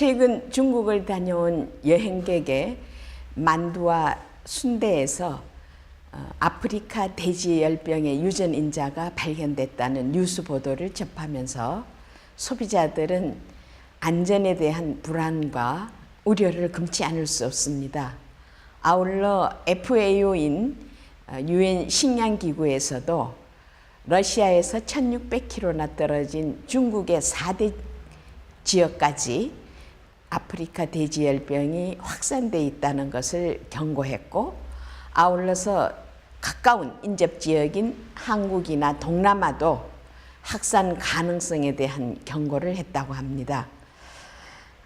최근 중국을 다녀온 여행객의 만두와 순대에서 어, 아프리카 돼지 열병의 유전 인자가 발견됐다는 뉴스 보도를 접하면서 소비자들은 안전에 대한 불안과 우려를 금치 않을 수 없습니다. 아울러 FAO인 유엔 식량기구에서도 러시아에서 1600km나 떨어진 중국의 4대 지역까지 아프리카 돼지열병이 확산돼 있다는 것을 경고했고 아울러서 가까운 인접 지역인 한국이나 동남아도 확산 가능성에 대한 경고를 했다고 합니다.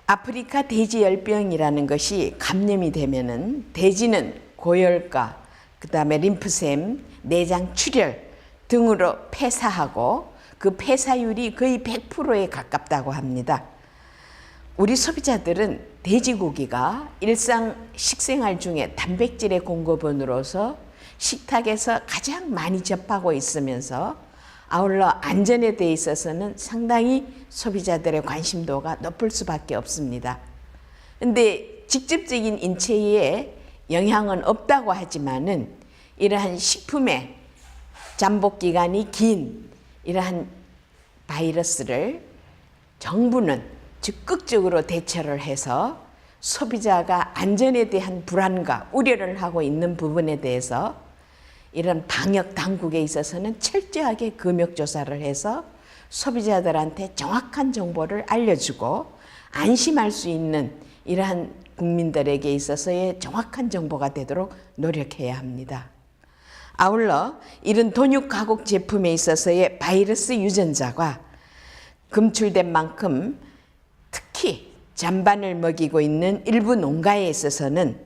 아프리카 돼지열병이라는 것이 감염이 되면은 돼지는 고열과 그다음에 림프샘, 내장 출혈 등으로 폐사하고 그 폐사율이 거의 100%에 가깝다고 합니다. 우리 소비자들은 돼지고기가 일상 식생활 중에 단백질의 공급원으로서 식탁에서 가장 많이 접하고 있으면서 아울러 안전에 대해 있어서는 상당히 소비자들의 관심도가 높을 수밖에 없습니다. 근데 직접적인 인체에 영향은 없다고 하지만은 이러한 식품의 잠복 기간이 긴 이러한 바이러스를 정부는 적극적으로 대처를 해서 소비자가 안전에 대한 불안과 우려를 하고 있는 부분에 대해서 이런 방역 당국에 있어서는 철저하게 금역 조사를 해서 소비자들한테 정확한 정보를 알려주고 안심할 수 있는 이러한 국민들에게 있어서의 정확한 정보가 되도록 노력해야 합니다. 아울러 이런 돈육 가공 제품에 있어서의 바이러스 유전자가 검출된 만큼 특히 잔반을 먹이고 있는 일부 농가에 있어서는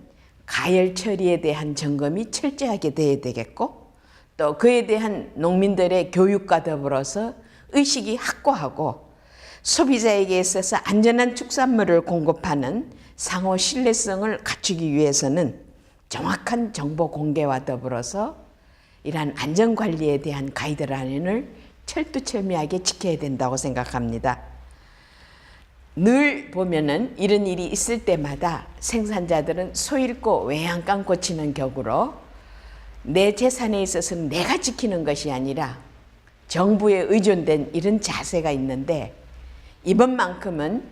가열 처리에 대한 점검이 철저하게 돼야 되겠고 또 그에 대한 농민들의 교육과 더불어서 의식이 확고하고 소비자에게 있어서 안전한 축산물을 공급하는 상호 신뢰성을 갖추기 위해서는 정확한 정보 공개와 더불어서 이러한 안전 관리에 대한 가이드라인을 철두철미하게 지켜야 된다고 생각합니다. 늘 보면은 이런 일이 있을 때마다 생산자들은 소 잃고 외양간 고치는 격으로 내 재산에 있어서는 내가 지키는 것이 아니라 정부에 의존된 이런 자세가 있는데 이번만큼은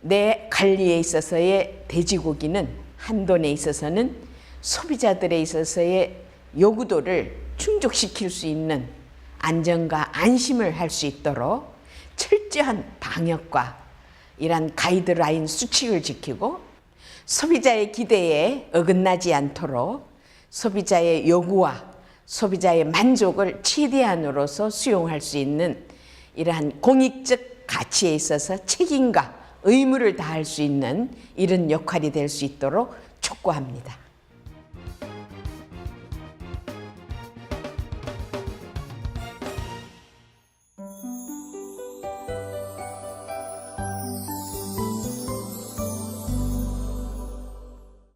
내 관리에 있어서의 돼지고기는 한돈에 있어서는 소비자들에 있어서의 요구도를 충족시킬 수 있는 안전과 안심을 할 수 있도록 철저한 방역과 이러한 가이드라인 수칙을 지키고 소비자의 기대에 어긋나지 않도록 소비자의 요구와 소비자의 만족을 최대한으로서 수용할 수 있는 이러한 공익적 가치에 있어서 책임과 의무를 다할 수 있는 이런 역할이 될 수 있도록 촉구합니다.